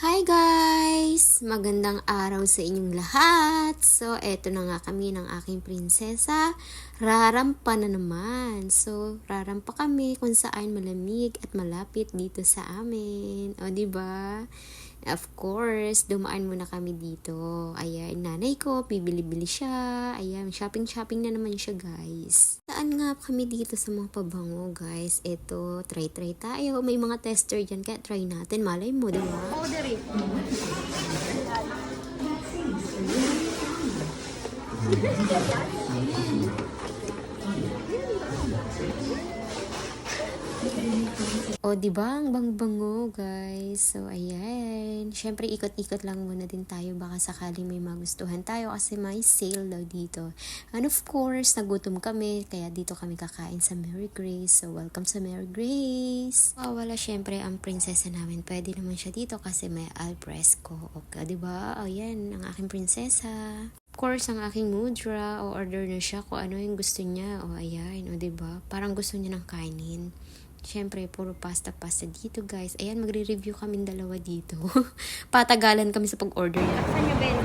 Hi guys! Magandang araw sa inyong lahat! So, eto na nga kami ng aking prinsesa. Rarampa na naman. So, rarampa kami kung saan malamig at malapit dito sa amin. O, ba? Of course, dumaan muna kami dito. Ayan, nanay ko, bibili-bili siya. Ayan, shopping-shopping na naman siya, guys. Saan nga kami dito sa mga pabango, guys? Ito, try-try tayo. May mga tester dyan, kaya try natin. Malay mo, di ba? O, di ba? Ang bang-bango, guys. So, ayan. Siyempre, ikot-ikot lang muna din tayo. Baka sakaling may magustuhan tayo kasi may sale daw dito. And of course, nagutom kami. Kaya dito kami kakain sa Mary Grace. So, welcome sa Mary Grace. Oh, wala siyempre ang prinsesa namin. Pwede naman siya dito kasi may alfresco. Okay, di ba? O, yan. Ang aking prinsesa. Of course, ang aking mudra, o order na siya kung ano yung gusto niya. O, ayan. O, ba? Parang gusto niya ng kainin. Siyempre, puro pasta-pasta dito, guys. Ayan, magre-review kami dalawa dito. Patagalan kami sa pag-order. Saan niyo, Ben?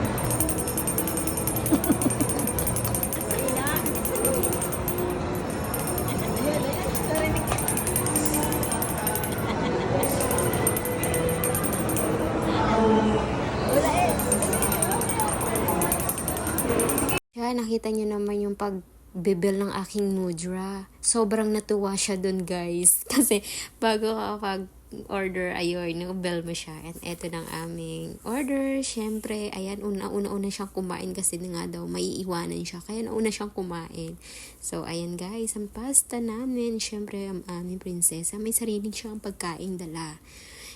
Nakita niyo naman yung pag bebel ng aking mudra. Sobrang natuwa siya dun, guys. Kasi bago kapag order, ayun, nag-bell mo siya. And eto ng aming order. Siyempre, ayan, una-una-una siyang kumain kasi nga daw, may iwanan siya. Kaya nauna siyang kumain. So, ayan guys, ang pasta namin. Siyempre, ang aming prinsesa, may sarili siyang pagkain dala.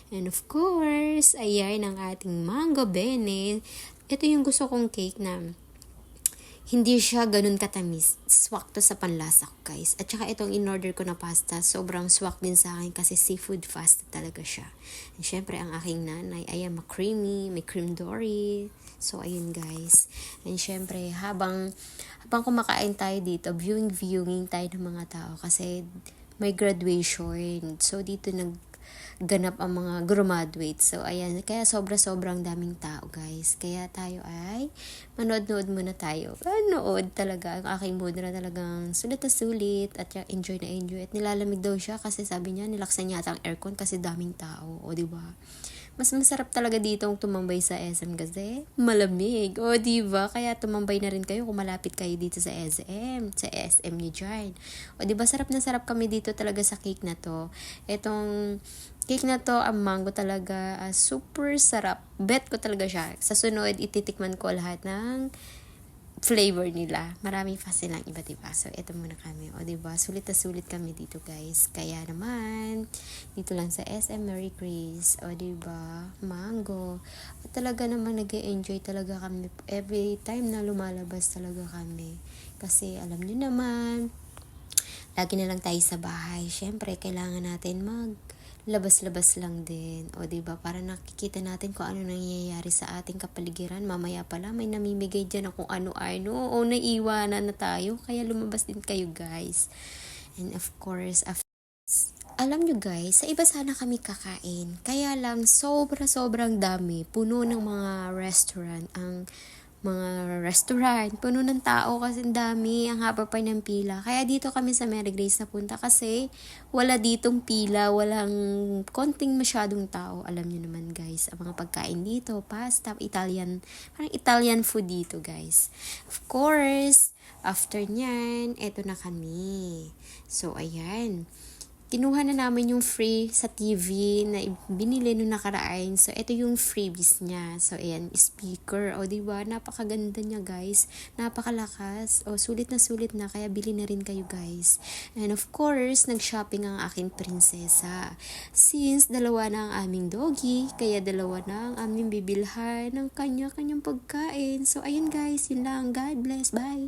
And of course, ayan ang ating mango bene. Ito yung gusto kong cake na hindi siya ganun katamis. Swak to sa panlasa ko, guys. At saka itong in-order ko na pasta, sobrang swak din sa akin kasi seafood pasta talaga siya. And syempre, ang aking nanay, ayan, ma-creamy, may cream dory. So, ayun, guys. And syempre, habang, habang kumakain tayo dito, viewing-viewing tayo ng mga tao kasi may graduation. So, dito nag ganap ang mga graduate. So, ayan. Kaya sobra-sobrang daming tao, guys. Kaya tayo ay manood-nood muna tayo. Manood talaga. Ang aking mood na talagang sulit na sulit at enjoy na enjoy. At nilalamig daw siya kasi sabi niya nilaksan niya ang aircon kasi daming tao. O, di ba? Mas masarap talaga dito ang tumambay sa SM kasi malamig. O, di ba? Kaya tumambay na rin kayo kung malapit kayo dito sa SM. Sa SM niyo dyan. O, di ba? Sarap na sarap kami dito talaga sa cake na to. Itong cake na to, ang mango talaga, ah, super sarap. Bet ko talaga siya. Sa sunod, ititikman ko lahat ng flavor nila. Marami pa silang iba. So, ito muna kami. O, diba? Sulit na sulit kami dito, guys. Kaya naman, dito lang sa SM Mary Grace. O, diba? Mango. At talaga naman nag enjoy talaga kami. Every time na lumalabas talaga kami. Kasi, alam nyo naman, lagi na lang tayo sa bahay. Siyempre, kailangan natin mag labas-labas lang din. O, ba Para nakikita natin kung ano nangyayari sa ating kapaligiran. Mamaya pala, may namimigay dyan na kung ano-ano. O, naiwanan na tayo. Kaya lumabas din kayo, guys. And of course, after alam nyo guys, sa iba sana kami kakain. Kaya lang, sobra-sobrang dami. Puno ng mga restaurant. Ang mga restaurant, puno ng tao kasi dami, ang haba pa ng pila. Kaya dito kami sa Mary Grace napunta kasi wala ditong pila, walang konting masyadong tao. Alam niyo naman guys, ang mga pagkain dito, pasta, Italian, parang Italian food dito guys. Of course, after nyan, eto na kami. So, ayan kinuha na namin yung free sa TV na binili nung nakaraan. So, ito yung freebies niya. So, ayan, speaker. O, diba? Napakaganda niya, guys. Napakalakas. O, sulit na sulit na. Kaya bili na rin kayo, guys. And of course, nag-shopping ang aking prinsesa. Since dalawa na ang aming doggy, kaya dalawa na ang aming bibilhan ng kanya-kanyang pagkain. So, ayun, guys. Yun lang. God bless. Bye.